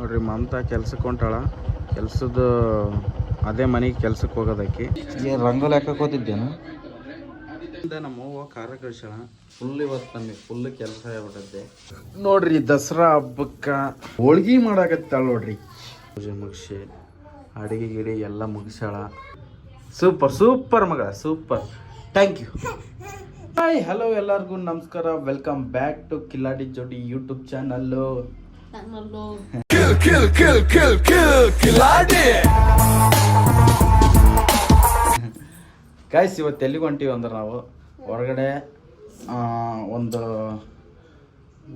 ನೋಡ್ರಿ ಮಮತಾ ಕೆಲ್ಸಕ್ಕೆ ಹೊಂಟಾಳ. ಕೆಲ್ಸದ ಅದೇ ಮನೆಗೆ ಕೆಲ್ಸಕ್ಕೆ ಹೋಗೋದಕ್ಕೆ ರಂಗೋಲಿ ಹಾಕಕ್ಕೆ ಹೋತಿದ್ದೇನು ನಮ್ಮ ಅವ್ವ ಖಾರ ಫುಲ್ ಇವತ್ತು ನಮಗೆ ಫುಲ್ ಕೆಲಸ ಆಗ್ಬಿಟ್ಟೈತೆ. ನೋಡ್ರಿ ದಸರಾ ಹಬ್ಬಕ್ಕೆ ಹೋಳ್ಗಿ ಮಾಡಾಕತ್ತಾಳ ನೋಡ್ರಿ. ಪೂಜೆ ಮುಗಿಸಿ ಅಡಿಗೆ ಗಿಡಿ ಎಲ್ಲ ಮುಗಿಸಾಳ ಸೂಪರ್ ಸೂಪರ್ ಮಗ super thank you hi hello ಎಲ್ಲರಿಗೂ ನಮಸ್ಕಾರ. ವೆಲ್ಕಮ್ ಬ್ಯಾಕ್ ಟು ಕಿಲಾಡಿ ಜೋಡಿ ಯೂಟ್ಯೂಬ್ ಚಾನಲ್ಲು ಗಾಯ್ಸ್ ಇವತ್ತು ಎಲ್ಲಿಗೆ ಹೊಂಟೀವಿ ಅಂದ್ರೆ ನಾವು ಹೊರಗಡೆ ಒಂದು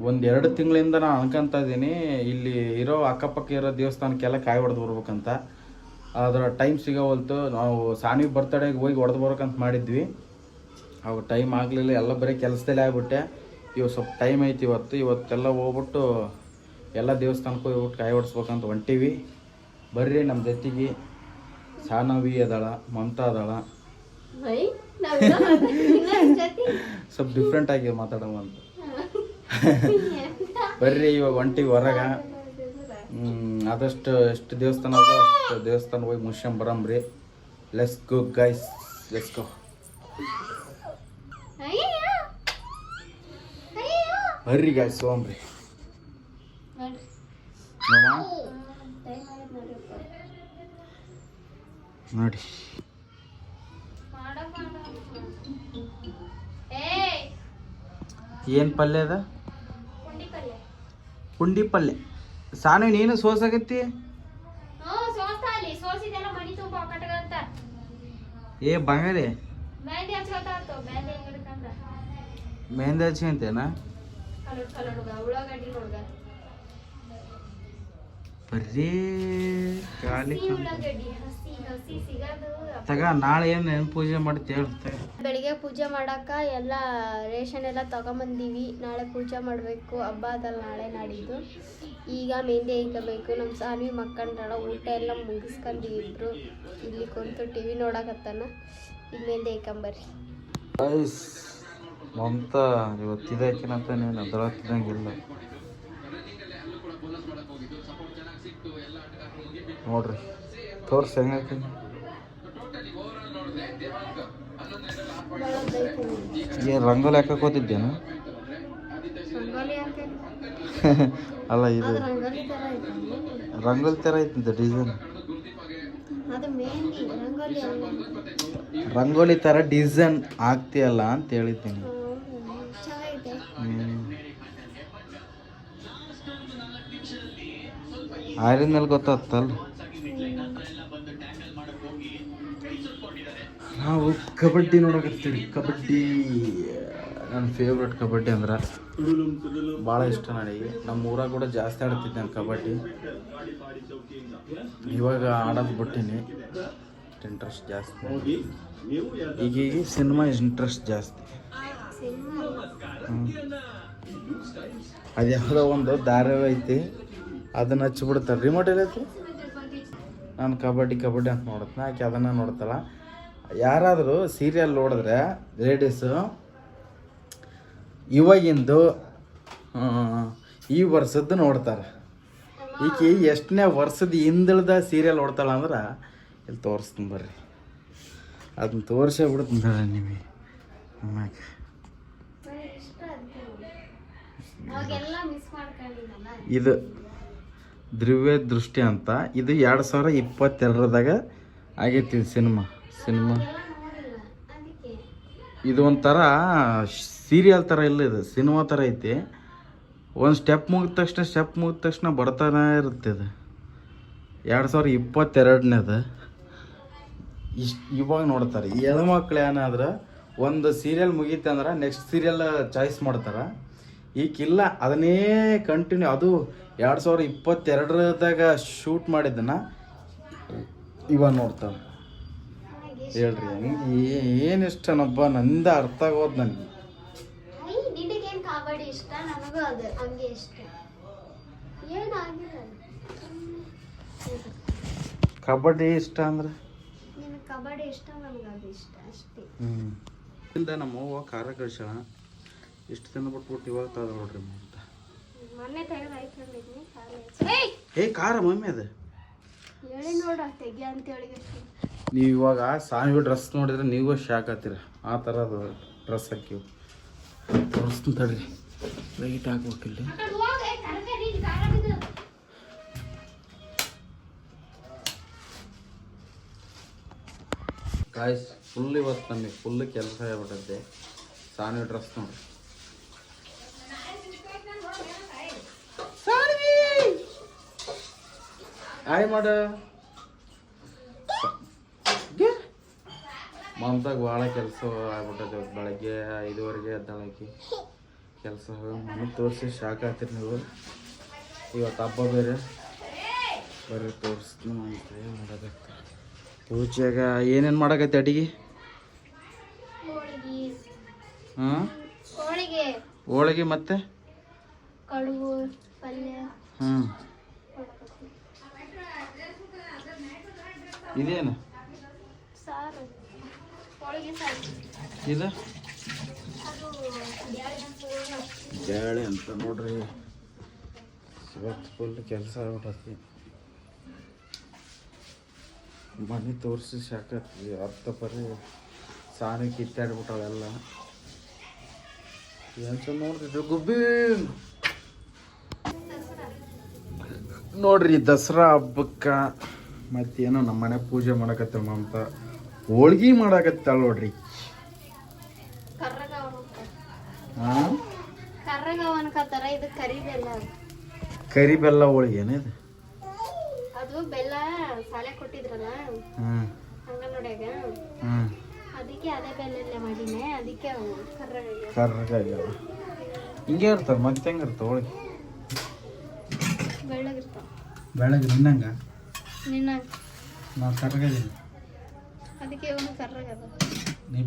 ಒಂದು ಎರಡು ತಿಂಗಳಿಂದ ನಾನು ಅನ್ಕೊಂತ ಇದ್ದೀನಿ. ಇಲ್ಲಿ ಇರೋ ಅಕ್ಕಪಕ್ಕ ಇರೋ ದೇವಸ್ಥಾನಕ್ಕೆಲ್ಲ ಕಾಯಿ ಹೊಡೆದು ಬರ್ಬೇಕಂತ. ಅದರ ಟೈಮ್ ಸಿಗೋವಲ್ತು ನಾವು ಸಾನಿ ಬರ್ತಡೇಗೆ ಹೋಗಿ ಹೊಡೆದು ಬರ್ಬೇಕಂತ ಮಾಡಿದ್ವಿ. ಅವಾಗ ಟೈಮ್ ಆಗಲಿಲ್ಲ, ಎಲ್ಲ ಬರೀ ಕೆಲಸದಲ್ಲೇ ಆಗಿಬಿಟ್ಟೆ. ಇವತ್ತು ಸ್ವಲ್ಪ ಟೈಮ್ ಐತಿ ಇವತ್ತು. ಇವತ್ತೆಲ್ಲ ಹೋಗ್ಬಿಟ್ಟು ಎಲ್ಲ ದೇವಸ್ಥಾನಕ್ಕೂ ಹೋಗಿ ಕಾಯಿ ಹೊಡ್ಸ್ಬೇಕಂತ ಹೊಂಟೀವಿ. ಬರ್ರಿ ನಮ್ಮ ಜೊತೆಗೆ. ಸಾನವಿ ಅದಾಳ ಮಮತಾ ಅದಾಳ. ಸ್ವಲ್ಪ ಡಿಫ್ರೆಂಟ್ ಆಗಿ ಮಾತಾಡೋಣ ಅಂತ. ಬರ್ರಿ ಇವಾಗ ಹೊಂಟಿವಿ ಹೊರಗ. ಆದಷ್ಟು ಎಷ್ಟು ದೇವಸ್ಥಾನ ಅದೋ ಅಷ್ಟು ದೇವಸ್ಥಾನ ಹೋಗಿ ಮುಷ್ಯಂ ಬರಂಬ್ರಿ. Let's go guys let's go ಬರ್ರಿ ಗೈಸ್ ಹೋಗ್ರಿ ನೋಡಿ. ಏನು ಪಲ್ಯ ಅದ? ಪುಂಡಿ ಪಲ್ಯ. ಸಾನು ನೀನು ಸೋಸಾಗತ್ತಿ ಏ ಬಂಗಾರಿ. ಮೆಹಂದಿ ಹಚ್ಕೊತಾತ್ತು ಬರ್ರಿ ಖಾಲಿ ತಗ ನಾಳೆ ಏನು ಪೂಜೆ ಮಾಡ್ತಿ ಹೇಳ್ತೆ ಬೆಳಿಗ್ಗೆ ಪೂಜೆ ಮಾಡಾಕ ಎಲ್ಲ ರೇಷನ್ ಎಲ್ಲ ತಗೊಂಬಂದೀವಿ. ನಾಳೆ ಪೂಜೆ ಮಾಡಬೇಕು. ಹಬ್ಬ ಅದಲ್ಲ ನಾಳೆ ನಾಡಿದ್ದು. ಈಗ ಮೆಹಂದಿ ಹಾಕಬೇಕು. ನಮ್ಮ ಸಾನ್ವಿ ಮಕ್ಕಂಡ್ರಳ ಊಟ ಎಲ್ಲ ಮುಗಿಸ್ಕೊಂಡು ಇಬ್ರು ಇಲ್ಲಿ ಕುಂತು ಟಿ ವಿ ನೋಡಕತ್ತಾನ. ಈಗ ಮೆಹಂದಿ ಇಕ್ಕಂಬರ್ರಿ ಐಸ್ ಮಮತಾ ಇವತ್ತಿದಾಕಿನಂತ ನೀನು ಅದಳತ್ತಿದಂಗಿಲ್ಲ ನೋಡ್ರಿ. ತೋರ್ಸಿ ಹೆಂಗೈತಿ ಏನು ರಂಗೋಲಿ ಹಾಕಕ್ಕೆ ಹೋತಿದ್ದೇನು? ರಂಗೋಲಿ ಹಾಕಿ. ಅಲ್ಲ ಇದು ರಂಗೋಲಿ ಥರ ಐತಿ ಡಿಸೈನ್ ರಂಗೋಲಿ ಥರ ಡಿಸೈನ್ ಆಗ್ತಿಯಲ್ಲ ಅಂತ ಹೇಳಿದ್ದೀನಿ. ಆಯ್ರಿನ ಮೇಲೆ ಗೊತ್ತಾಗ್ತಲ್ಲ ನಾವು ಕಬಡ್ಡಿ ನೋಡಕತ್ತೀವಿ ಕಬಡ್ಡಿ ನನ್ನ ಫೇವ್ರೇಟ್ ಕಬಡ್ಡಿ ಅಂದ್ರೆ ಭಾಳ ಇಷ್ಟ ನನಗೆ. ನಮ್ಮ ಊರಾಗ ಕೂಡ ಜಾಸ್ತಿ ಆಡ್ತಿದ್ದೆ ನಾನು ಕಬಡ್ಡಿ. ಇವಾಗ ಆಡೋದು ಬಿಟ್ಟಿನಿ. ಇಂಟ್ರೆಸ್ಟ್ ಜಾಸ್ತಿ ಈಗೀಗ ಸಿನಿಮಾ ಇಂಟ್ರೆಸ್ಟ್ ಜಾಸ್ತಿ. ಅದು ಯಾವುದೋ ಒಂದು ಧಾರಾವಾಹಿ ಐತಿ. ಅದನ್ನ ಹಚ್ಚಿಬಿಡ್ತಾರೆ ರಿಮೋಟ್ ಎಲ್ಲೈತಿ ನಾನು ಕಬಡ್ಡಿ ಕಬಡ್ಡಿ ಅಂತ ನೋಡುತ್ತೆ. ಆಕೆ ಅದನ್ನು ನೋಡ್ತಾಳ ಯಾರಾದರೂ ಸೀರಿಯಲ್ ನೋಡಿದ್ರೆ ಲೇಡೀಸು ಇವಾಗಿಂದು ಈ ವರ್ಷದ್ದು ನೋಡ್ತಾರೆ. ಈಕೆ ಎಷ್ಟನೇ ವರ್ಷದ ಹಿಂದಳ್ದ ಸೀರಿಯಲ್ ನೋಡ್ತಾಳೆ ಅಂದ್ರೆ ಇಲ್ಲಿ ತೋರಿಸ್ತೀನಿ ಬರ್ರಿ. ಅದನ್ನ ತೋರಿಸೇ ಬಿಡ್ತೀನಿ ನಿಮಗೆ. ಆಮ್ಯಾಕೆ. ಇದು ದ್ರವ್ಯ ದೃಷ್ಟಿ ಅಂತ. ಇದು ಎರಡು ಸಾವಿರ ಇಪ್ಪತ್ತೆರಡರದಾಗ ಆಗೈತಿ ಸಿನಿಮಾ ಸಿನಿಮಾ. ಇದು ಒಂಥರ ಸೀರಿಯಲ್ ಥರ ಇಲ್ಲ ಇದು, ಸಿನಿಮಾ ಥರ ಐತಿ. ಒಂದು ಸ್ಟೆಪ್ ಮುಗಿದ ತಕ್ಷಣ ಸ್ಟೆಪ್ ಮುಗಿದ ತಕ್ಷಣ ಬರ್ತಾನೆ ಇರುತ್ತೆ ಇದು. ಎರಡು ಸಾವಿರ ಇಪ್ಪತ್ತೆರಡನೇದು. ಇಷ್ಟು ಇವಾಗ ನೋಡ್ತಾರೆ ಹೆಣ್ಮಕ್ಳು ಏನಾದ್ರೆ ಒಂದು ಸೀರಿಯಲ್ ಮುಗೀತಂದ್ರೆ ನೆಕ್ಸ್ಟ್ ಸೀರಿಯಲ್ ಚಾಯ್ಸ್ ಮಾಡ್ತಾರೆ. ಈಗಿಲ್ಲ ಅದನ್ನೇ ಕಂಟಿನ್ಯೂ ಅದು ಎರಡು ಸಾವಿರ ಇಪ್ಪತ್ತೆರಡರದಾಗ ಶೂಟ್ ಮಾಡಿದ್ದನ್ನು ಇವಾಗ ನೋಡ್ತಾರೆ. ಹೇಳ್ರಿ ಹಂಗೆ ಏನು ಇಷ್ಟನಪ್ಪ? ನಂದ ಅರ್ಥ ಆಗೋದು ನನಗೆ ನಿನಗೇನ್ ಕಬಡ್ಡಿ ಇಷ್ಟ? ನನಗೂ ಅದು ಹಂಗೆ ಇಷ್ಟ. ಏನಾಗಿಲ್ಲ ಕಬಡ್ಡಿ ಇಷ್ಟ ಅಂದ್ರೆ? ನಿನಗೆ ಕಬಡ್ಡಿ ಇಷ್ಟ ನನಗೆ ಅದು ಇಷ್ಟ ಅಷ್ಟೇ. ಹ್ಞೂ ಇಂದ ನಮ್ಮ ಅವ್ವ ಖಾರ ಕಳ್ಸ್ಯಾಳ. ಇಷ್ಟು ದಿನ ಬಿಟ್ಬಿಟ್ಟು ಇವಾಗ ತಾದ ನೋಡ್ರಿ ಅಂತ. ಮೊನ್ನೆ ತೆಗೆದು ಹಾಕೊಂಡಿದ್ನಿ ಖಾಲಿ ಏಯ್ ಏ ಕಾರ ಮಮ್ಮಿ ಅದು. ಹೇಳಿ ನೋಡ ತೆಗಿ ಅಂತೇಳಿ. ನೀವು ಇವಾಗ ಸಾಮಿ ಡ್ರೆಸ್ ನೋಡಿದ್ರೆ ನೀವು ಶಾಕ್ ಆಗ್ತೀರ. ಆ ಥರದ ಡ್ರೆಸ್ ಹಾಕಿವು ತೋರಿಸ್ತೀನಿ ತಡ್ರಿ. ಲೈಟ್ ಹಾಕ್ಬೇಕಿಲ್ಲ. ಗಾಯ್ಸ್ ಫುಲ್ ಇವತ್ತು ನಮಗೆ ಫುಲ್ ಕೆಲಸ ಆಗ್ಬಿಟ್ಟೈತೆ. ಸಾನ್ವಿ ಡ್ರೆಸ್ ನೋಡಿ. ಆಯ್ ಮಾಡ ಮಮತಾಗ ಭಾಳ ಕೆಲಸ ಆಗ್ಬಿಟ್ಟೈತೆ ಇವತ್ತು ಬೆಳಗ್ಗೆ ಐದುವರೆಗೆ ಎದ್ದಾಳಕಿ. ಕೆಲಸ ಮನೆ ತೋರಿಸಿ ಶಾಕ್ ಆಗ್ತೀರಿ ನೀವು. ಇವತ್ತು ಹಬ್ಬ ಬೇರೆ. ಬರ್ರಿ ತೋರಿಸ್ತೀನಿ ಅಂತ ಮಾಡೋದಾಗ್ತದೆ ಪೂಜೆಗ ಏನೇನು ಮಾಡಕೈತೆ ಅಡಿಗೆ? ಹಾಂ? ಹೋಳಿಗೆ. ಮತ್ತೆ? ಹ್ಞೂ ಇದೇನು? ಇದು? ಬ್ಯಾಳೆ ಅಂತ ನೋಡ್ರಿ. ಇವತ್ತು ಫುಲ್ ಕೆಲಸ ಆಗ್ಬಿಟ್ಟತಿ ಮನೆ ತೋರಿಸಿ ಸಾಕತ್ತಿ ಅರ್ಥ ಪರಿ ಸಾನಿ ಕಿತ್ತಾಡ್ಬಿಟ್ಟವೆಲ್ಲ ಏನು ಚಂದ ನೋಡ್ರಿ ಗುಬ್ಬಿ! ನೋಡ್ರಿ ದಸರಾ ಹಬ್ಬಕ್ಕೆ ಮತ್ತೇನೋ ನಮ್ಮ ಮನೆ ಪೂಜೆ ಮಾಡಕತ್ತಮ್ಮ ಮಮತ ಹೋಳ್ಗಿ ಮಾಡಾಕತ್ತಾಳ ನೋಡ್ರಿ. ಹಾಂ ಇದು ಕರಿ ಬೆಲ್ಲ. ಕರಿ ಬೆಲ್ಲ ಹೋಳಿಗೆ ಏನಿದು ಅದು ಬೆಲ್ಲ ಸಾಲೆ ಕೊಟ್ಟಿದ್ರಲ್ಲ? ಹಂಗ ನೋಡ್ಯಾಗ ಅದಕ್ಕೆ ಅದೇ ಬೆಲ್ಲಲ್ಲೇ ಮಾಡಿನೇ ಅದಕ್ಕೆ ಅವು ಕರ್ರಗ ಹಿಂಗೆ ಇರ್ತಾವ ಮತ್ತೆ ಹೆಂಗೆ ಇರ್ತವೆ ಹೋಳಿಗೆ? ಬೆಳ್ಳಗಿರ್ತಾವ. ಬೆಳಗ್ಗೆ ನಿನ್ನಂಗ? ನಿನ್ನ ನಾವು ಕರ್ರಗದೀನಿ ಅದಕ್ಕೆ ಅವನು ಕರ್ರಗದ. ನೀ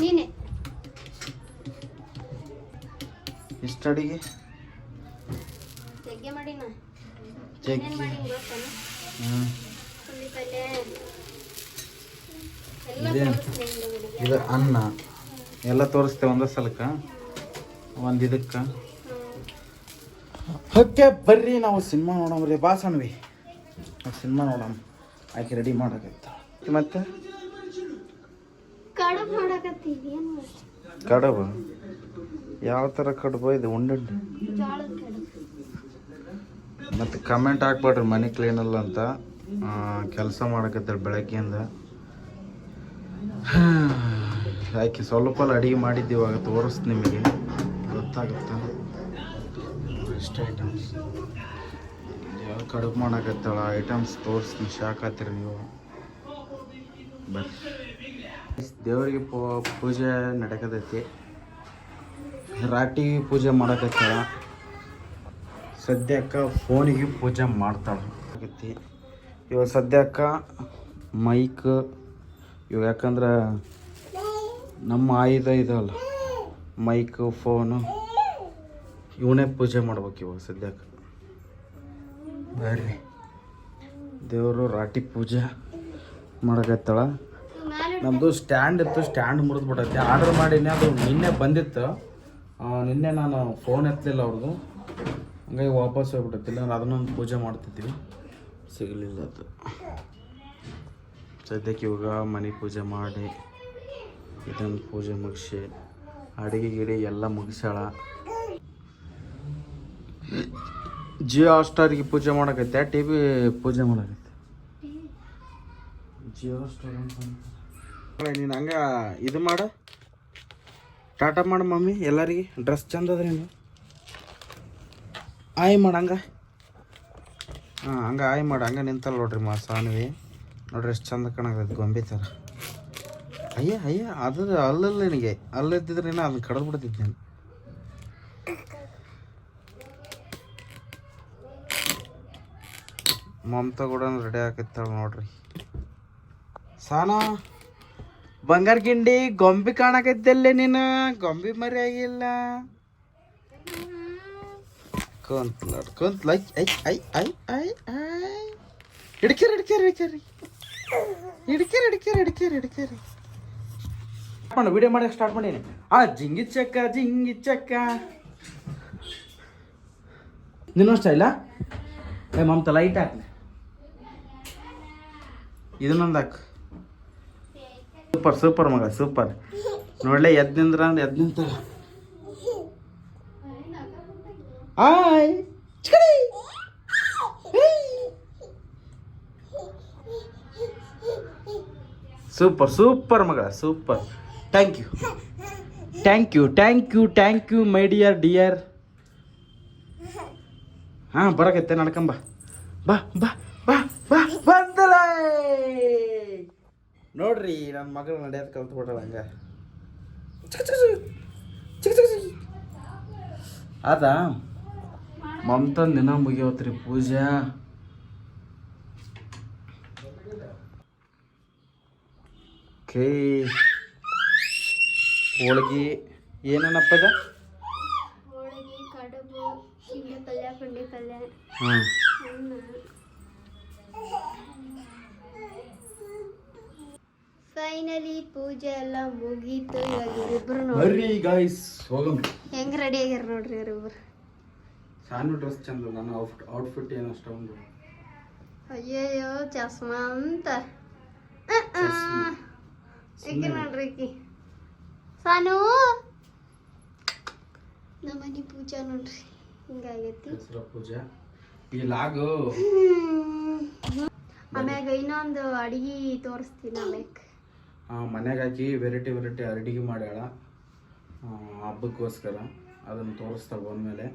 ನೀನೆ. ಇಷ್ಟು ಅಡಿಗೆ ಜಗ್ಗೆ ಮಾಡಿನ? ಜಗ್ಗಿ. ಗೊತ್ತಾನ? ಪಲ್ಯ. ಇದೇನು? ತೋರಿಸ್ತೀನಿ ಇದು ಅನ್ನ. ಎಲ್ಲ ತೋರಿಸ್ತೇವೆ ಒಂದ ಸಲಕ್ಕ. ಒಂದು ಇದಕ್ಕೆ. ಓಕೆ ಬರ್ರಿ ನಾವು ಸಿನಿಮಾ ನೋಡೋಣ ಬಾ ಸಣ್ವಿ ಸಿನಿಮಾ ನೋಡಮ್ ಆಕೆ ರೆಡಿ ಮಾಡಕತ್ತ ಮತ್ತೆ? ಕಡಬ ಯಾವ ಥರ ಕಡಬ? ಇದು ಉಂಡೆ ಮತ್ತು ಕಮೆಂಟ್ ಹಾಕ್ಬೇಡ್ರಿ ಮನೆ ಕ್ಲೀನ್ ಅಲ್ಲ ಅಂತ. ಕೆಲಸ ಮಾಡಕತ್ತಾಳೆ ಬೆಳಗ್ಗೆಯಿಂದ. ಆಕೆ ಸ್ವಲ್ಪ ಅಡಿಗೆ ಮಾಡಿದ್ದು ಇವಾಗ ತೋರಿಸ್ತು ನಿಮಗೆ. ಗೊತ್ತಾಗುತ್ತೆ? ಇಷ್ಟ ಐಟಮ್ಸ್ ಕಡುಬು ಮಾಡಕತ್ತಾಳ ಐಟಮ್ಸ್ ತೋರಿಸ್ತೀನಿ ಶಾಕ್ ಆತೀರಿ ನೀವು. ಬರ್ರಿ. ದೇವರಿಗೆ ಪೂಜೆ ನಡಕತೈತಿ. ರಾಟಿ ಪೂಜೆ ಮಾಡಕತ್ತಾಳ. ಸದ್ಯಕ್ಕೆ ಫೋನಿಗೆ ಪೂಜೆ ಮಾಡ್ತಾಳೆ. ಆಗತ್ತಿ ಇವಾಗ ಸದ್ಯಕ್ಕೆ ಮೈಕ್ ಇವಾಗ ಯಾಕಂದ್ರೆ ನಮ್ಮ ಆಯುಧ ಇದಲ್ಲ. ಮೈಕ್ ಫೋನು ಇವನೇ ಪೂಜೆ ಮಾಡ್ಬೇಕು ಇವಾಗ ಸದ್ಯಕ್ಕೆ. ಬರ್ರಿ. ದೇವರು ರಾಟಿ ಪೂಜೆ ಮಾಡಕತ್ತಾಳ. ನಮ್ಮದು ಸ್ಟ್ಯಾಂಡ್ ಇತ್ತು ಸ್ಟ್ಯಾಂಡ್ ಮುರಿದು ಬಿಟ್ಟೈತೆ ಆರ್ಡರ್ ಮಾಡಿನಿ, ಅದು ನಿನ್ನೆ ಬಂದಿತ್ತು. ನಿನ್ನೆ ನಾನು ಫೋನ್ ಎತ್ತಲಿಲ್ಲ ಅವ್ರದ್ದು ಹಂಗಾಗಿ ವಾಪಸ್ ಹೋಗ್ಬಿಟ್ಟೈತಿಲ್ಲ ನಾನು ಅದನ್ನೊಂದು ಪೂಜೆ ಮಾಡ್ತಿದ್ವಿ. ಸಿಗಲಿಲ್ಲ ಅದು. ಸದ್ಯಕ್ಕೆ ಇವಾಗ ಮನೆ ಪೂಜೆ ಮಾಡಿ, ಇದೊಂದು ಪೂಜೆ ಮುಗಿಸಿ, ಅಡುಗೆ ಗಿಡಿ ಎಲ್ಲ ಮುಗಿಸ್ಯಾಳ. ಜಿಯೋ ಹಾಟ್ಸ್ಟಾರಿಗೆ ಪೂಜೆ ಮಾಡಕೈತೆ ಟಿ ವಿ ಪೂಜೆ ಮಾಡಕತ್ತೆ. ಜಿಯೋ ಸ್ಟಾರ್ ಅಂತ ನೀನು ಹಂಗ ಇದು ಮಾಡ. ಟಾಟಾ ಮಾಡು ಮಮ್ಮಿ, ಎಲ್ಲರಿಗೆ. ಡ್ರೆಸ್ ಚಂದ ಅದ ನೀನು ಆಯ್ ಮಾಡ ಹಂಗ. ಹಾಂ, ಹಂಗ ಆಯ್ ಮಾಡು. ಹಂಗ ನಿಂತಲ್ಲ ನೋಡ್ರಿ ಮಾ ಸಾನ್ವಿ. ನೋಡ್ರಿ ಎಷ್ಟು ಚಂದ ಕಾಣಕತ್ತೆ ಗೊಂಬೆ ಥರ ಅಯ್ಯ ಅಯ್ಯ, ಅದು ಅಲ್ಲಲ್ಲ ನಿನಗೆ. ಅಲ್ಲಿದ್ದಿದ್ರೆ ನೀನು ಅದನ್ನ ಕಡ್ದು ಬಿಡ್ತಿದ್ದೆ ನಾನು. ಮಮತಾ ಕೂಡ ರೆಡಿ ಆಕೈತಾಳ ನೋಡ್ರಿ. ಸಾನಾ, ಬಂಗಾರ ಗಿಂಡಿ ಗೊಂಬಿ ಕಾಣಕೈತಲ್ಲೇ ನೀನು? ಗೊಂಬಿ ಮರಿ ಆಗಿಲ್ಲ ಕುಂತ್ಲ ಕುಂತ್ಲ. ಐ ಐ ಐ ಐ ಐ ಹಿಡ್ಕೇರಿ ಹಿಡ್ಕೇರಿ ಹಿಡ್ಕೇರಿ. ಹಿಡ್ಕೇರಿ ಹಿಡ್ಕೇರಿ ಹಿಡ್ಕೇರಿ ಹಿಡ್ಕೇರಿ. ಮಾಡು ವಿಡಿಯೋ ಮಾಡಕ್ಕೆ ಸ್ಟಾರ್ಟ್ ಮಾಡೀನಿ. ಆ, ಜಿಂಗಿ ಚಕ್ಕ ಜಿಂಗಿ ಚಕ್ಕ. ನಿನ್ನಷ್ಟ ಇಲ್ಲ ಏ, ಮಮತ ಲೈಟ್ ಹಾಕ್ಲಿ. ಇದನ್ನೊಂದು ಸೂಪರ್ ಸೂಪರ್ ಮಗ, ಸೂಪರ್. ನೋಡ್ಲೆ, ಎದ್ ನಿಂದ್ರ ಅಂದ್ರೆ ಎದ್ ನಿಂತಾರ ಆಯ್ ಸೂಪರ್ ಸೂಪರ್ ಮಗ, super. Thank you. Thank you thank you thank you, my dear dear. ಹಾಂ, ಬರಕತ್ತೆ, ನಡ್ಕಂಬ. ಬಾ ಬಾ. ಬಂದಲ! ನೋಡ್ರಿ ನನ್ನ ಮಗಳು ನಡೆಯೋದು ಕಲ್ತ್ಬಿಟ್ಟಾಳ ಹಂಗ. ಆತ? ಮಮತನ್ ದಿನ ಮುಗಿಯೋತ್ರಿ ಪೂಜಾ. ಕೇ ಹೋಳ್ಗಿ ಏನೇನಪ್ಪ ಇದು? ಹಾಂ ಗಾಯ್ಸ್ ಹೋಗಮ್ ಹೆಂಗ್ ರೆಡಿ ಆಗ್ಯಾರ ನೋಡ್ರಿ ಇವ್ರಿಬ್ರು ಸಾನು ಡ್ರೆಸ್ ಚಂದ ನನ್ನ ಔಟ್ ಔಟ್ಫಿಟ್ ಏನು ಅಷ್ಟೊಂದು ಅಯ್ಯಯ್ಯೋ ಚಸ್ಮಾ ಅಂತ. ಈಕಿ ನೋಡ್ರಿ ಈಕಿ? ಸಾನು? ನಮ್ಮನಿ ಪೂಜಾ ನೋಡ್ರಿ ಹಿಂಗಾಗೈತಿ ಪೂಜಾ. ಈ ಲಾಗು. ಆಮ್ಯಾಗ ಇನ್ನೊಂದು ಅಡಿಗೆ ತೋರಿಸ್ತೀನಿ ಆಮ್ಯಾಗ ಮನೆಗೆ ಹಾಕಿ ವೆರೈಟಿ ವೆರೈಟಿ ಅಡಿಗೆ ಮಾಡ್ಯಾಳ. ಹಬ್ಬಕ್ಕೋಸ್ಕರ ಅದನ್ನು ತೋರಿಸ್ತಾ ಬಂದಮೇಲೆ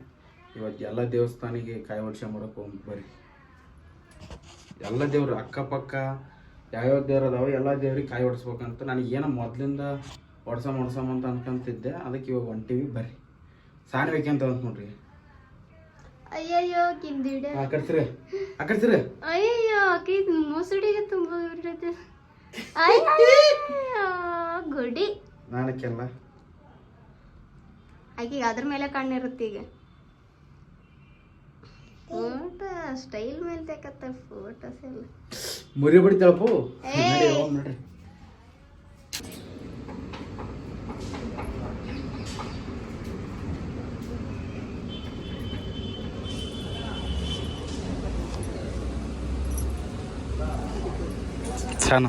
ಇವತ್ತು ಎಲ್ಲ ದೇವಸ್ಥಾನಿಗೆ ಕಾಯಿ ವರ್ಷ ಮಾಡೋಕೆ ಹೋಗಿ ಬರ್ರಿ. ಎಲ್ಲ ದೇವರು ಅಕ್ಕಪಕ್ಕ ಯಾವ್ಯಾವ ದೇವ್ರು ಅದಾವೆ ಎಲ್ಲ ದೇವ್ರಿಗೆ ಕಾಯಿ ಹೊಡಿಸ್ಬೇಕಂತ ನನಗೆ ಏನೋ ಮೊದಲಿಂದ ಹೊಡ್ಸಮ್ ಹೊಡ್ಸಮ್ ಅಂತ ಅನ್ಕೊಂತಿದ್ದೆ. ಅದಕ್ಕೆ ಇವಾಗ ಹೊಂಟಿವಿ ಬರ್ರಿ. ಸಾನ್ಬೇಕಂತ ಅಂತ ನೋಡ್ರಿ. ಅಯ್ಯೋ ಕಿಂದಿಡ. ಆ ಕಡ್ಸಿರಿ ಆ ಕಡ್ಸಿರಿ ಅಯ್ಯಯ್ಯೋ ಆಕಿ ಮುಸುಡಿಗೆ ತುಂಬ ಅಯ್ಯಯ್ಯೋ ಗುಡಿ. ನಾನಕ್ಕೆಲ್ಲ ಆಕಿಗೆ ಅದ್ರ ಮೇಲೆ ಕಣ್ಣಿರುತ್ತೆ ಈಗ. ಫೋಟೋ ಸ್ಟೈಲ್ ಮೇಲೆ ತೆಕತ್ತ ಫೋಟೋಸ್ ಎಲ್ಲ. ಮುರಿ ಬಡಿತಾಳಪ್ಪು ಏ. ನಡಿ ಹೋಗ್ ನಡ್ರಿ. ಛಾನ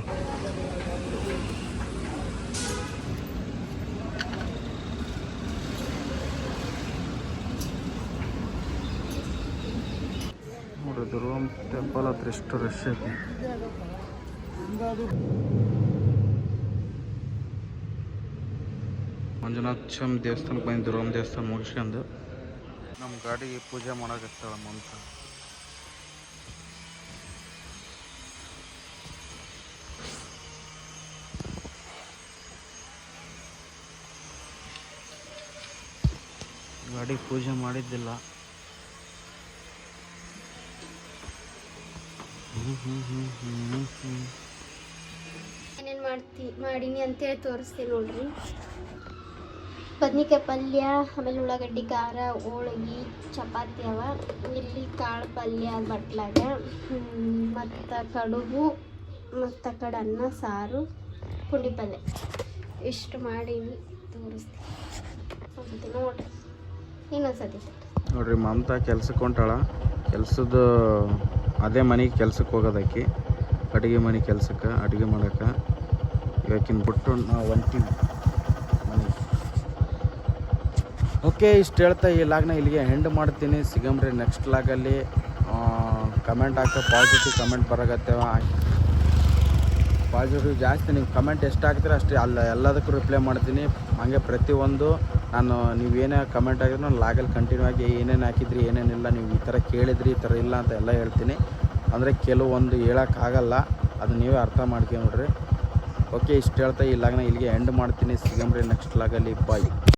ನೋಡಿದ್ರು ರೋಮ್ ಟೆಂಪಲ್ ಹತ್ರ ಎಷ್ಟು ರಶ್ ಐತಿ. ಮಂಜುನಾಥ್ ಸ್ವಾಮಿ ದೇವಸ್ಥಾನಕ್ಕೆ ಬಂದಿದ್ದು ರೋಮ್ ದೇವಸ್ಥಾನ ಮುಗಿಸ್ಕೊಂಡು. ನಮ್ಮ ಗಾಡಿಗೆ ಪೂಜೆ ಮಾಡಕತ್ತಾಳ ಮಂತ ಗಾಡಿ ಪೂಜೆ ಮಾಡಿದ್ದಿಲ್ಲ. ಏನೇನು ಮಾಡ್ತಿ, ಮಾಡೀನಿ ಅಂತೇಳಿ ತೋರಿಸ್ತೀನಿ ನೋಡ್ರಿ. ಬದ್ನಿಕಾಯಿ ಪಲ್ಯ, ಆಮೇಲೆ ಉಳ್ಳಾಗಡ್ಡಿ ಖಾರ, ಹೋಳ್ಗಿ, ಚಪಾತಿ ಅವ. ಇಲ್ಲಿ ಕಾಳು ಪಲ್ಯ ಬಟ್ಲಾಗ ಮತ್ತು ಕಡುಬು, ಮತ್ತು ಕಡನ್ನ ಕಡೆ ಅನ್ನ, ಸಾರು, ಪುಂಡಿ ಪಲ್ಯ. ಇಷ್ಟು ಮಾಡೀನಿ ತೋರಿಸ್ತೀನಿ. ನೋಡ್ರಿ. ಇನ್ನೊಂದ್ಸತಿ. ನೋಡ್ರಿ ಮಮತಾ ಕೆಲ್ಸಕ್ಕೆ ಹೊಂಟಾಳ. ಕೆಲ್ಸದ ಅದೇ ಮನೆಗೆ ಕೆಲ್ಸಕ್ಕೆ ಹೋಗೋದಕ್ಕೆ, ಅಡುಗೆ ಮನೆ ಕೆಲ್ಸಕ್ಕೆ, ಅಡುಗೆ ಮಾಡೋಕ್ಕೆ. ಇವಾಗಿನ ಬಿಟ್ಟು ನಾವು ಹೊಂಟೀವಿ ಮನೆ ಓಕೆ, ಇಷ್ಟು ಹೇಳ್ತಾ ಈ ಲಾಗ್ನ ಇಲ್ಲಿಗೆ ಹೆಂಡ್ ಮಾಡ್ತೀನಿ. ಸಿಗಮ್ರಿ ನೆಕ್ಸ್ಟ್ ಲಾಗಲ್ಲಿ ಕಮೆಂಟ್ ಹಾಕ್ತಾ ಪಾಸಿಟಿವ್ ಕಮೆಂಟ್ ಬರಕತ್ತೇವ. ಪಾಸಿಟಿವ್ ಜಾಸ್ತಿ ನೀವು ಕಮೆಂಟ್ ಎಷ್ಟು ಹಾಕ್ತೀರ ಅಷ್ಟೇ, ಅಲ್ಲ, ಎಲ್ಲದಕ್ಕೂ ರಿಪ್ಲೈ ಮಾಡ್ತೀನಿ. ಹಾಗೆ ಪ್ರತಿಯೊಂದು ನಾನು ನೀವು ಏನೇ ಕಮೆಂಟ್ ಹಾಕಿದ್ರು ನಾನು ಲಾಗಲ್ಲಿ ಕಂಟಿನ್ಯೂ ಆಗಿ ಏನೇನು ಹಾಕಿದ್ರಿ, ಏನೇನಿಲ್ಲ, ನೀವು ಈ ಥರ ಕೇಳಿದ್ರಿ, ಈ ಥರ ಇಲ್ಲ ಅಂತ ಎಲ್ಲ ಹೇಳ್ತೀನಿ. ಅಂದರೆ ಕೆಲವೊಂದು ಹೇಳೋಕ್ಕಾಗಲ್ಲ ಅದು ನೀವೇ ಅರ್ಥ ಮಾಡ್ಕೊಂಡ್ರಿ ಓಕೆ ಇಷ್ಟು ಹೇಳ್ತಾ ಈ ಇಲ್ಲಿಗೆ ಎಂಡ್ ಮಾಡ್ತೀನಿ. ಸಿಗಮ್ರಿ ನೆಕ್ಸ್ಟ್ ಲಾಗಲ್ಲಿ ಬಾಯ್